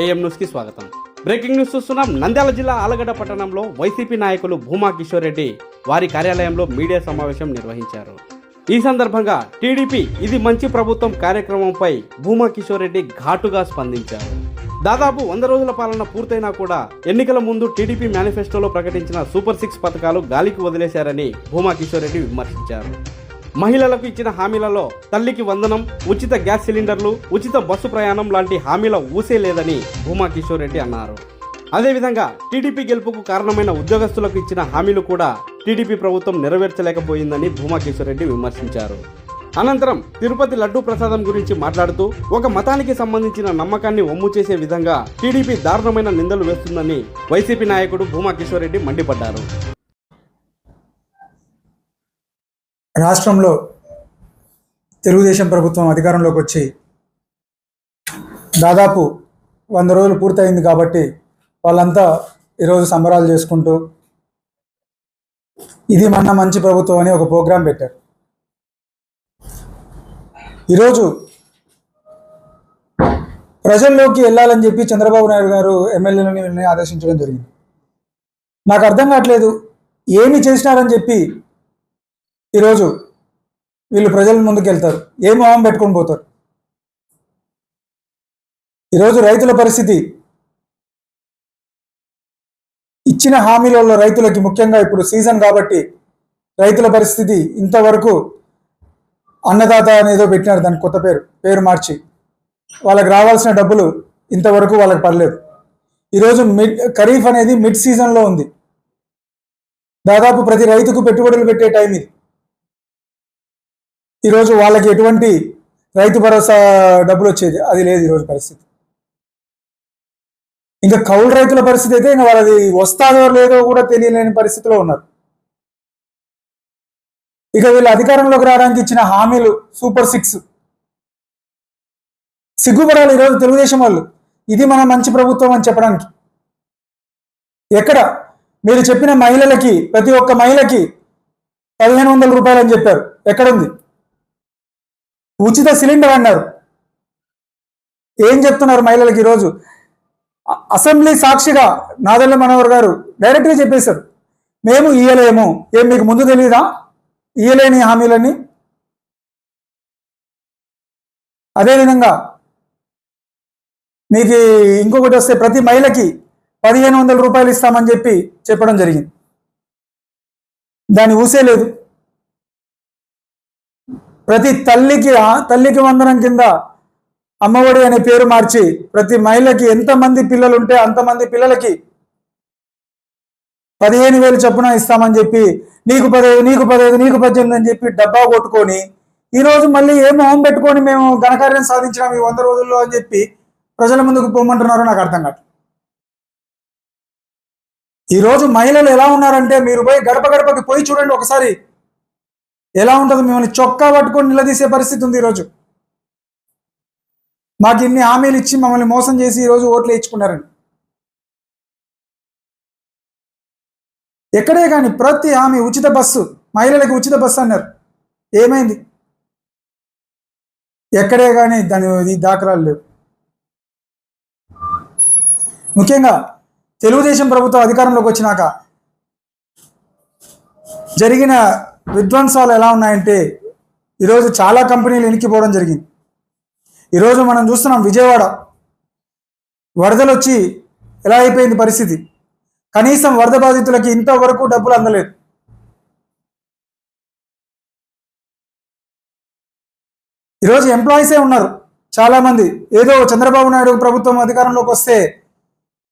AM న్యూస్కి స్వాగతం. Breaking news చూస్తున్నాం. నంద్యాల జిల్లా ఆలగడ్డ పట్టణంలో వైసీపీ నాయకులు భూమా కిషోర్ రెడ్డి వారి కార్యాలయంలో మీడియా సమావేశం నిర్వహించారు. ఈ సందర్భంగా టీడీపీ ఇది మంచి ప్రభుత్వం కార్యక్రమంపై భూమా కిషోర్ రెడ్డి ఘాటుగా స్పందించారు. దాదాపు వంద రోజుల పాలన పూర్తయినా కూడా ఎన్నికల ముందు టీడీపీ మేనిఫెస్టోలో ప్రకటించిన సూపర్ సిక్స్ పథకాలు గాలికి వదిలేశారని భూమా కిషోర్ రెడ్డి విమర్శించారు. మహిళలకు ఇచ్చిన హామీలలో తల్లికి వందనం ఉచిత గ్యాస్ సిలిండర్లు ఉచిత బస్సు ప్రయాణం లాంటి హామీల ఊసే లేదని భూమా కిషోర్ రెడ్డి అన్నారు. అదేవిధంగా టీడీపీ గెలుపుకు కారణమైన ఉద్యోగస్తులకు ఇచ్చిన హామీలు కూడా టీడీపీ ప్రభుత్వం నెరవేర్చలేకపోయిందని భూమా కిషోర్ రెడ్డి విమర్శించారు. అనంతరం తిరుపతి లడ్డూ ప్రసాదం గురించి మాట్లాడుతూ ఒక మతానికి సంబంధించిన నమ్మకాన్ని ఒమ్ము చేసే విధంగా టీడీపీ దారుణమైన నిందలు వేస్తుందని వైసీపీ నాయకుడు భూమా కిషోర్ రెడ్డి మండిపడ్డారు. రాష్ట్రంలో తెలుగుదేశం ప్రభుత్వం అధికారంలోకి వచ్చి దాదాపు వంద రోజులు పూర్తయింది కాబట్టి వాళ్ళంతా ఈరోజు సంబరాలు చేసుకుంటూ ఇది మన మంచి ప్రభుత్వం అని ఒక ప్రోగ్రాం పెట్టారు. ఈరోజు ప్రజల్లోకి వెళ్ళాలని చెప్పి చంద్రబాబు నాయుడు గారు ఎమ్మెల్యేలని ఆదేశించడం జరిగింది. నాకు అర్థం కావట్లేదు. ఏమి చేసినారని చెప్పి ఈరోజు వీళ్ళు ప్రజల ముందుకు వెళ్తారు. ఏ మొహం పెట్టుకొని పోతారు? ఈరోజు రైతుల పరిస్థితి ఇచ్చిన హామీలలో రైతులకి ముఖ్యంగా ఇప్పుడు సీజన్ కాబట్టి రైతుల పరిస్థితి ఇంతవరకు అన్నదాత అనేదో పెట్టినారు దాని కొత్త పేరు పేరు మార్చి. వాళ్ళకి రావాల్సిన డబ్బులు ఇంతవరకు వాళ్ళకి పర్లేదు ఈరోజు మిడ్ ఖరీఫ్ అనేది మిడ్ సీజన్లో ఉంది. దాదాపు ప్రతి రైతుకు పెట్టుబడులు పెట్టే టైం ఇది. ఈరోజు వాళ్ళకి ఎటువంటి రైతు భరోసా డబ్బులు వచ్చేది? అది లేదు ఈరోజు పరిస్థితి. ఇంకా కౌలు రైతుల పరిస్థితి అయితే ఇంకా వాళ్ళది వస్తాదో లేదో కూడా తెలియలేని పరిస్థితిలో ఉన్నారు. ఇక వీళ్ళు అధికారంలోకి రావడానికి ఇచ్చిన హామీలు సూపర్ సిక్స్. సిగ్గుపడాలి ఈరోజు తెలుగుదేశం వాళ్ళు. ఇది మన మంచి ప్రభుత్వం అని చెప్పడానికి. ఎక్కడ? మీరు చెప్పిన మహిళలకి ప్రతి ఒక్క మహిళకి పదిహేను వందల రూపాయలు అని చెప్పారు. ఎక్కడుంది? ఉచిత సిలిండర్ అన్నారు. ఏం చెప్తున్నారు మహిళలకు ఈరోజు? అసెంబ్లీ సాక్షిగా నాదెల్ల మనోహర్ గారు డైరెక్ట్గా చెప్పేశారు. మేము ఇయ్యలేము. ఏం మీకు ముందు తెలియదా ఇయ్యలేని హామీలన్నీ? అదేవిధంగా మీకు ఇంకొకటి వస్తే ప్రతి మహిళకి పదిహేను వందల రూపాయలు ఇస్తామని చెప్పి చెప్పడం జరిగింది. దాన్ని ఊసేలేదు. ప్రతి తల్లికి తల్లికి వందనం కింద అమ్మఒడి అనే పేరు మార్చి ప్రతి మహిళకి ఎంతమంది పిల్లలు ఉంటే అంతమంది పిల్లలకి పదిహేను వేలు చొప్పున ఇస్తామని చెప్పి నీకు పదహైదు నీకు పదహైదు నీకు పద్దెనిమిది అని చెప్పి డబ్బా కొట్టుకొని ఈ రోజు మళ్ళీ ఏ మొహం పెట్టుకొని మేము ఘనకార్యం సాధించినాం ఈ వంద రోజుల్లో అని చెప్పి ప్రజల ముందుకు పోమంటున్నారో నాకు అర్థం కాదు ఈరోజు మహిళలు ఎలా ఉన్నారంటే మీరు పోయి గడప గడపకి పోయి చూడండి ఒకసారి. ఎలా ఉంటుంది మిమ్మల్ని చొక్కా పట్టుకొని నిలదీసే పరిస్థితి ఉంది ఈరోజు? మాకు ఇన్ని హామీలు ఇచ్చి మమ్మల్ని మోసం చేసి ఈరోజు ఓట్లు ఇచ్చుకున్నారండి ఎక్కడే కానీ ప్రతి హామీ ఉచిత బస్సు మహిళలకు ఉచిత బస్సు అన్నారు. ఏమైంది? ఎక్కడే కానీ దాని ఇది దాఖలాలు లేవు. ముఖ్యంగా తెలుగుదేశం ప్రభుత్వం అధికారంలోకి వచ్చినాక జరిగిన విధ్వంసాలు ఎలా ఉన్నాయంటే ఈరోజు చాలా కంపెనీలు ఇనికిపోవడం జరిగింది. ఈరోజు మనం చూస్తున్నాం విజయవాడ. వరదలు వచ్చి ఎలా అయిపోయింది పరిస్థితి? కనీసం వరద బాధితులకి ఇంతవరకు డబ్బులు అందలేదు. ఈరోజు ఎంప్లాయీసే ఉన్నారు. చాలామంది. ఏదో చంద్రబాబు నాయుడు ప్రభుత్వం అధికారంలోకి వస్తే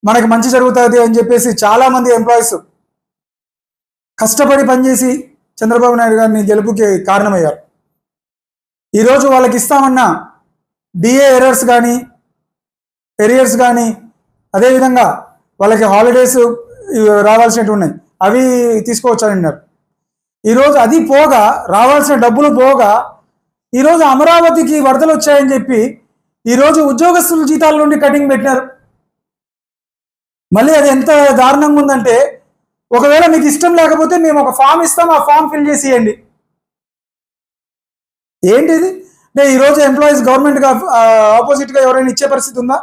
మనకి మంచి జరుగుతుంది అని చెప్పేసి చాలామంది ఎంప్లాయీస్ కష్టపడి పనిచేసి చంద్రబాబు నాయుడు గారిని గెలుపుకి కారణమయ్యారు. ఈరోజు వాళ్ళకి ఇస్తామన్న డిఏ ఎర్రర్స్ కానీ ఎరియర్స్ కానీ అదేవిధంగా వాళ్ళకి హాలిడేస్ రావాల్సినవి ఉన్నాయి. అవి తీసుకోవచ్చారన్నారు ఈరోజు అది పోగా రావాల్సిన డబ్బులు పోగా ఈరోజు అమరావతికి వరదలు వచ్చాయని చెప్పి ఈరోజు ఉద్యోగస్తుల జీతాల నుండి కటింగ్ పెట్టినారు. మళ్ళీ అది ఎంత దారుణంగా ఉందంటే ఒకవేళ మీకు ఇష్టం లేకపోతే మేము ఒక ఫామ్ ఇస్తాం ఆ ఫామ్ ఫిల్ చేసేయండి. ఇవ్వండి ఏంటిది అంటే ఈరోజు ఎంప్లాయీస్ గవర్నమెంట్గా ఆపోజిట్గా ఎవరైనా ఇచ్చే పరిస్థితి ఉందా?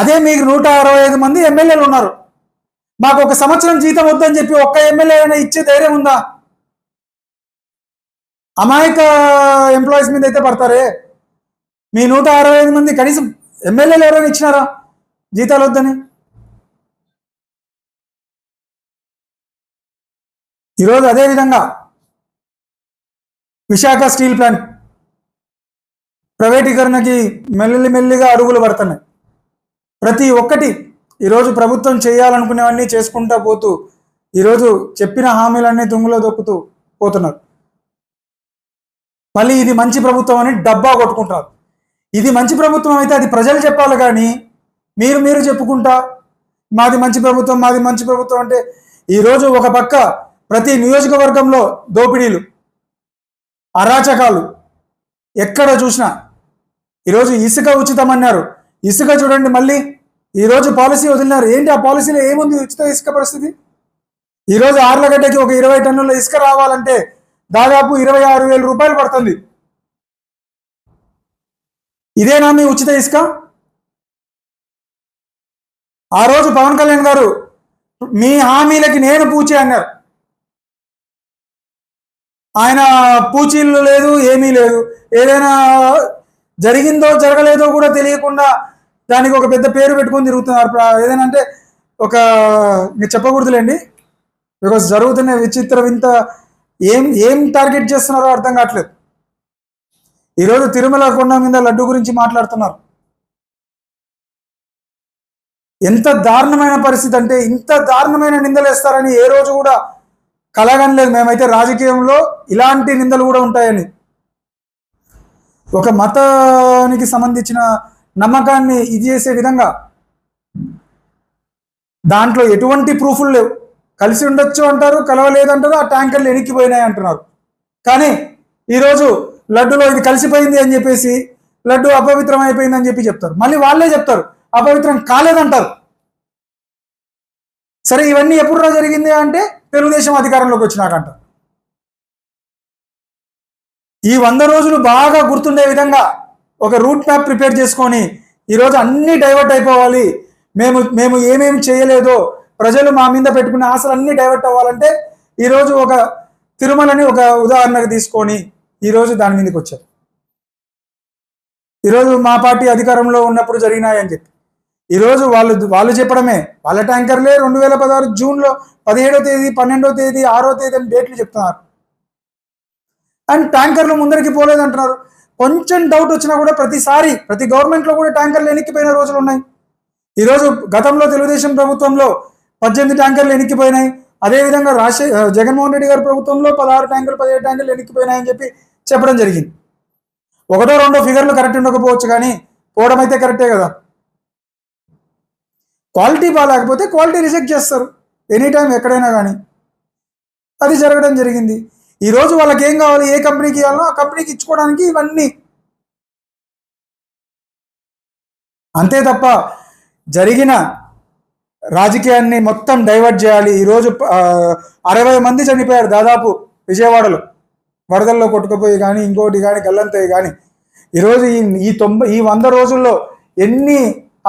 అదే మీకు నూట అరవై ఐదు మంది ఎమ్మెల్యేలు ఉన్నారు. మాకు ఒక సంవత్సరం జీతం వద్దని చెప్పి ఒక్క ఎమ్మెల్యే అయినా ఇచ్చే ధైర్యం ఉందా? అమాయక ఎంప్లాయీస్ మీద అయితే పడతారే? మీ నూట అరవై ఐదు మంది కనీసం ఎమ్మెల్యేలు ఎవరైనా ఇచ్చినారా? జీతాలు వద్దని? ఈరోజు అదే విధంగా విశాఖ స్టీల్ ప్లాంట్ ప్రైవేటీకరణకి మెల్లి మెల్లిగా అడుగులు పడుతున్నాయి. ప్రతి ఒక్కటి ఈరోజు ప్రభుత్వం చేయాలనుకునేవన్నీ చేసుకుంటా పోతూ ఈరోజు చెప్పిన హామీలన్నీ తుంగులో దొక్కుతూ పోతున్నారు. మళ్ళీ ఇది మంచి ప్రభుత్వం అని డబ్బా కొట్టుకుంటారు ఇది మంచి ప్రభుత్వం అయితే అది ప్రజలు చెప్పాలి కానీ మీరు మీరు చెప్పుకుంటా మాది మంచి ప్రభుత్వం మాది మంచి ప్రభుత్వం అంటే ఈరోజు ఒక పక్క ప్రతి నియోజకవర్గంలో దోపిడీలు అరాచకాలు ఎక్కడ చూసినా. ఈరోజు ఇసుక ఉచితం అన్నారు ఇసుక చూడండి మళ్ళీ. ఈరోజు పాలసీ వదిలినారు. ఏంటి ఆ పాలసీలో ఏముంది? ఉచిత ఇసుక పరిస్థితి? ఈరోజు ఆర్లగడ్డకి ఒక ఇరవై టన్నుల ఇసుక రావాలంటే దాదాపు ఇరవై ఆరు వేల రూపాయలు పడుతుంది. ఇదేనా మీ ఉచిత ఇసుక? ఆ రోజు పవన్ కళ్యాణ్ గారు మీ హామీలకి నేను పూచే అన్నారు. ఆయన పూచీలు లేదు ఏమీ లేదు. ఏదైనా జరిగిందో జరగలేదో కూడా తెలియకుండా దానికి ఒక పెద్ద పేరు పెట్టుకొని తిరుగుతున్నారు. ఏదైనా అంటే ఒక ఇంకా చెప్పకూడదులేండి. బికాస్ జరుగుతున్న విచిత్ర వింత ఏం ఏం టార్గెట్ చేస్తున్నారో అర్థం కావట్లేదు. ఈరోజు తిరుమల కొండ మీద లడ్డు గురించి మాట్లాడుతున్నారు. ఎంత దారుణమైన పరిస్థితి అంటే ఇంత దారుణమైన నిందలు వేస్తారని ఏ రోజు కూడా కలగనలేదు మేమైతే రాజకీయంలో ఇలాంటి నిందలు కూడా ఉంటాయని. ఒక మతానికి సంబంధించిన నమ్మకాన్ని ఇది చేసే విధంగా దాంట్లో ఎటువంటి ప్రూఫ్లు లేవు. కలిసి ఉండొచ్చు అంటారు కలవలేదంటారు ఆ ట్యాంకర్లు ఎనిక్కిపోయినాయి అంటున్నారు. కానీ ఈరోజు లడ్డులో ఇది కలిసిపోయింది అని చెప్పేసి లడ్డు అపవిత్రం అయిపోయింది అని చెప్పి చెప్తారు. మళ్ళీ వాళ్ళే చెప్తారు అపవిత్రం కాలేదంటారు. సరే ఇవన్నీ ఎప్పుడు జరిగింది అంటే తెలుగుదేశం అధికారంలోకి వచ్చినాకంట ఈ వంద రోజులు బాగా గుర్తుండే విధంగా ఒక రూట్ మ్యాప్ ప్రిపేర్ చేసుకొని ఈరోజు అన్నీ డైవర్ట్ అయిపోవాలి. మేము మేము ఏమేమి చేయలేదో ప్రజలు మా మీద పెట్టుకున్న ఆశలు అన్నీ డైవర్ట్ అవ్వాలంటే ఈరోజు ఒక తిరుమలని ఒక ఉదాహరణకు తీసుకొని ఈరోజు దాని మీదకి వచ్చారు. ఈరోజు మా పార్టీ అధికారంలో ఉన్నప్పుడు జరిగినాయని చెప్పి. ఈరోజు వాళ్ళు వాళ్ళు చెప్పడమే. వాళ్ళ ట్యాంకర్లే రెండు వేల పదహారు జూన్లో పదిహేడో తేదీ పన్నెండో తేదీ ఆరో తేదీ అని డేట్లు చెప్తున్నారు. అండ్ ట్యాంకర్లు ముందరికి పోలేదంటున్నారు. కొంచెం డౌట్ వచ్చినా కూడా ప్రతిసారి ప్రతి గవర్నమెంట్లో కూడా ట్యాంకర్లు ఎనిక్కిపోయిన రోజులు ఉన్నాయి. ఈరోజు గతంలో తెలుగుదేశం ప్రభుత్వంలో పద్దెనిమిది ట్యాంకర్లు ఎనిక్కిపోయినాయి. అదేవిధంగా రాజశే జగన్మోహన్ రెడ్డి గారి ప్రభుత్వంలో పదహారు ట్యాంకర్లు పదిహేడు ట్యాంకర్లు ఎనిక్కిపోయినాయని చెప్పి చెప్పడం జరిగింది. ఒకటో రెండో ఫిగర్లు కరెక్ట్ ఉండకపోవచ్చు కానీ పోవడం అయితే కరెక్టే కదా. క్వాలిటీ బాగాలేకపోతే క్వాలిటీ రిజెక్ట్ చేస్తారు. ఎనీ టైం ఎక్కడైనా కానీ. అది జరగడం జరిగింది. ఈరోజు వాళ్ళకి ఏం కావాలి ఏ కంపెనీకి ఇవ్వాలో ఆ కంపెనీకి ఇచ్చుకోవడానికి ఇవన్నీ. అంతే తప్ప జరిగిన రాజకీయాన్ని మొత్తం డైవర్ట్ చేయాలి. ఈరోజు అరవై మంది చనిపోయారు దాదాపు విజయవాడలో. వరదల్లో కొట్టుకుపోయి కానీ ఇంకోటి కానీ గల్లంతయ్యి కానీ. ఈరోజు ఈ ఈ తొంభై ఈ వంద రోజుల్లో ఎన్ని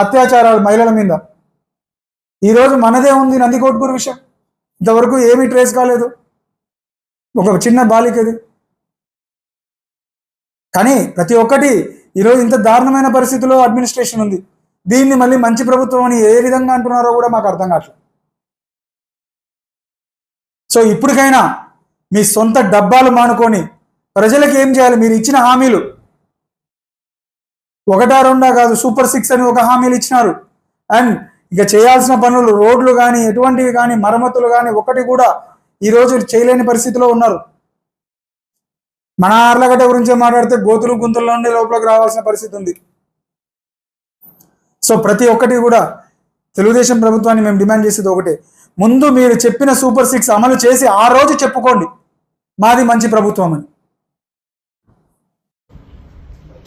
అత్యాచారాలు మహిళల మీద? ఈరోజు మనదే ఉంది నందికోట్కూరు విషయం. ఇంతవరకు ఏమీ ట్రేస్ కాలేదు. ఒక చిన్న బాలికది కానీ ప్రతి ఒక్కటి ఈరోజు ఇంత దారుణమైన పరిస్థితిలో అడ్మినిస్ట్రేషన్ ఉంది. దీన్ని మళ్ళీ మంచి ప్రభుత్వం అని ఏ విధంగా అంటున్నారో కూడా మాకు అర్థం కావట్లేదు. సో ఇప్పటికైనా మీ సొంత డబ్బాలు మానుకొని ప్రజలకు ఏం చేయాలి? మీరు ఇచ్చిన హామీలు. ఒకటా రెండా కాదు సూపర్ సిక్స్ అని ఒక హామీలు ఇచ్చినారు. అండ్ ఇక చేయాల్సిన పనులు రోడ్లు కానీ ఎటువంటివి కానీ మరమ్మతులు కానీ ఒకటి కూడా ఈరోజు చేయలేని పరిస్థితిలో ఉన్నారు. మన ఆర్లగడ్డ గురించి మాట్లాడితే గోతులు గుంతుల్లో నుండి లోపలికి రావాల్సిన పరిస్థితి ఉంది. సో ప్రతి ఒక్కటి కూడా తెలుగుదేశం ప్రభుత్వాన్ని మేము డిమాండ్ చేసేది ఒకటే. ముందు మీరు చెప్పిన సూపర్ సిక్స్ అమలు చేసి ఆ రోజు చెప్పుకోండి. మాది మంచి ప్రభుత్వం అని.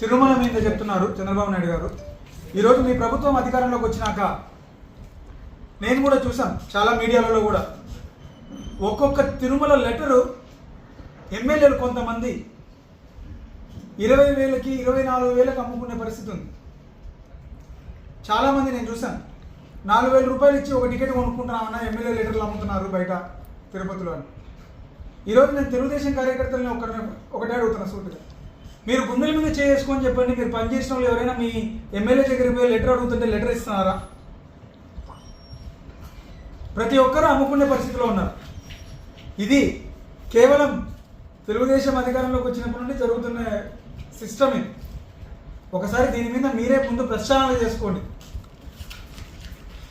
తిరుమల మీద చెప్తున్నారు చంద్రబాబు నాయుడు గారు. ఈరోజు మీ ప్రభుత్వం అధికారంలోకి వచ్చినాక నేను కూడా చూసాను చాలా మీడియాలలో కూడా. ఒక్కొక్క తిరుమల లెటరు ఎమ్మెల్యేలు కొంతమంది ఇరవై వేలకి ఇరవై నాలుగు వేలకు అమ్ముకునే పరిస్థితి ఉంది. చాలామంది నేను చూశాను. నాలుగు వేల రూపాయలు ఇచ్చి ఒక టికెట్ కొనుక్కుంటున్నామన్నా ఎమ్మెల్యే లీటర్లు అమ్ముతున్నారు బయట తిరుపతిలో అని. ఈరోజు నేను తెలుగుదేశం కార్యకర్తలని ఒక ఒకటే అడుగుతున్నా సూటిగా. మీరు గుండెల మీద చేసుకొని చెప్పండి మీరు పనిచేసిన వాళ్ళు ఎవరైనా మీ ఎమ్మెల్యే దగ్గరికి పోయి లెటర్ అడుగుతుంటే లెటర్ ఇస్తున్నారా? ప్రతి ఒక్కరూ అమ్ముకునే పరిస్థితిలో ఉన్నారు. ఇది కేవలం తెలుగుదేశం అధికారంలోకి వచ్చినప్పటి నుండి జరుగుతున్న సిస్టమ్. ఇది ఒకసారి దీని మీద మీరే ముందు ప్రక్షాళన చేసుకోండి.